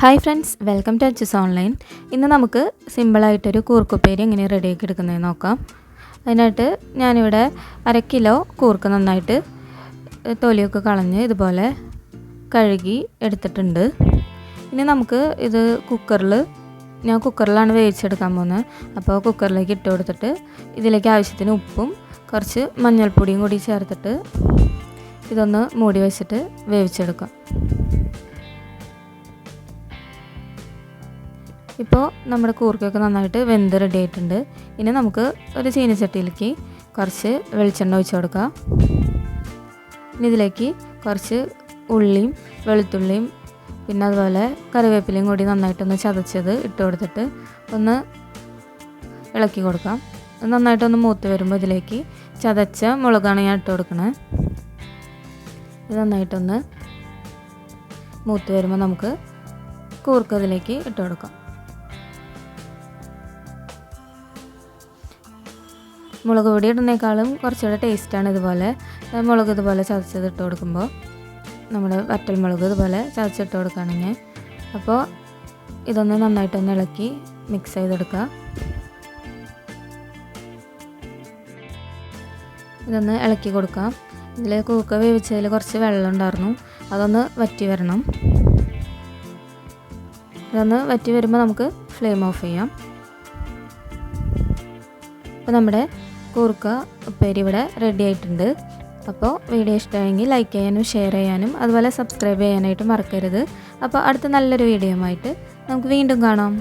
Hi friends welcome to Achus online ഇന്ന് നമുക്ക് സിമ്പിളായിട്ടൊരു കൂർക്കുപ്പേരി എങ്ങനെ റെഡിയാക്കി എടുക്കുന്നത് നോക്കാം. അതിനായിട്ട് ഞാനിവിടെ അര കിലോ കൂർക്ക് നന്നായിട്ട് തൊലിയൊക്കെ കളഞ്ഞ് ഇതുപോലെ കഴുകി എടുത്തിട്ടുണ്ട്. ഇനി നമുക്ക് ഇത് കുക്കറിൽ ഞാൻ കുക്കറിലാണ് വേവിച്ചെടുക്കാൻ പോകുന്നത്. അപ്പോൾ കുക്കറിലേക്ക് ഇട്ട് കൊടുത്തിട്ട് ഇതിലേക്ക് ആവശ്യത്തിന് ഉപ്പും കുറച്ച് മഞ്ഞൾപ്പൊടിയും കൂടി ചേർത്തിട്ട് ഇതൊന്ന് മൂടി വെച്ചിട്ട് വേവിച്ചെടുക്കാം. ഇപ്പോൾ നമ്മുടെ കൂർക്കൊക്കെ നന്നായിട്ട് വെന്ത് റെഡി ആയിട്ടുണ്ട്. ഇനി നമുക്ക് ഒരു ചീനച്ചട്ടിയിലേക്ക് കുറച്ച് വെളിച്ചെണ്ണ ഒഴിച്ചു കൊടുക്കാം. ഇനി ഇതിലേക്ക് കുറച്ച് ഉള്ളിയും വെളുത്തുള്ളിയും പിന്നെ അതുപോലെ കറിവേപ്പിലയും കൂടി നന്നായിട്ടൊന്ന് ചതച്ചത് ഇട്ട് കൊടുത്തിട്ട് ഒന്ന് ഇളക്കി കൊടുക്കാം. നന്നായിട്ടൊന്ന് മൂത്ത് വരുമ്പോൾ ഇതിലേക്ക് ചതച്ച മുളകാണ് ഞാൻ ഇട്ട് കൊടുക്കണേ. ഇത് നന്നായിട്ടൊന്ന് മൂത്ത് വരുമ്പോൾ നമുക്ക് കൂർക്കതിലേക്ക് ഇട്ട് കൊടുക്കാം. മുളക് പൊടി ഇടുന്നേക്കാളും കുറച്ചുകൂടെ ടേസ്റ്റാണ് ഇതുപോലെ. മുളക് ഇതുപോലെ ചതച്ചത് ഇട്ട് കൊടുക്കുമ്പോൾ നമ്മുടെ വറ്റൽ മുളക് ഇതുപോലെ ചതച്ചിട്ട് കൊടുക്കുകയാണെങ്കിൽ അപ്പോൾ ഇതൊന്ന് നന്നായിട്ടൊന്ന് ഇളക്കി മിക്സ് ചെയ്തെടുക്കുക. ഇതൊന്ന് ഇളക്കി കൊടുക്കാം ഇതിൽ കൂക്ക വേവിച്ചതിൽ കുറച്ച് വെള്ളം ഉണ്ടായിരുന്നു. അതൊന്ന് വറ്റി വരണം. ഇതൊന്ന് വറ്റി വരുമ്പോൾ നമുക്ക് ഫ്ലെയിം ഓഫ് ചെയ്യാം. അപ്പോൾ നമ്മുടെ കൂർക്ക ഉപ്പേരി ഇവിടെ റെഡി ആയിട്ടുണ്ട്. അപ്പോൾ വീഡിയോ ഇഷ്ടമായെങ്കിൽ ലൈക്ക് ചെയ്യാനും ഷെയർ ചെയ്യാനും അതുപോലെ സബ്സ്ക്രൈബ് ചെയ്യാനായിട്ട് മറക്കരുത്. അപ്പോൾ അടുത്ത നല്ലൊരു വീഡിയോ ആയിട്ട് നമുക്ക് വീണ്ടും കാണാം.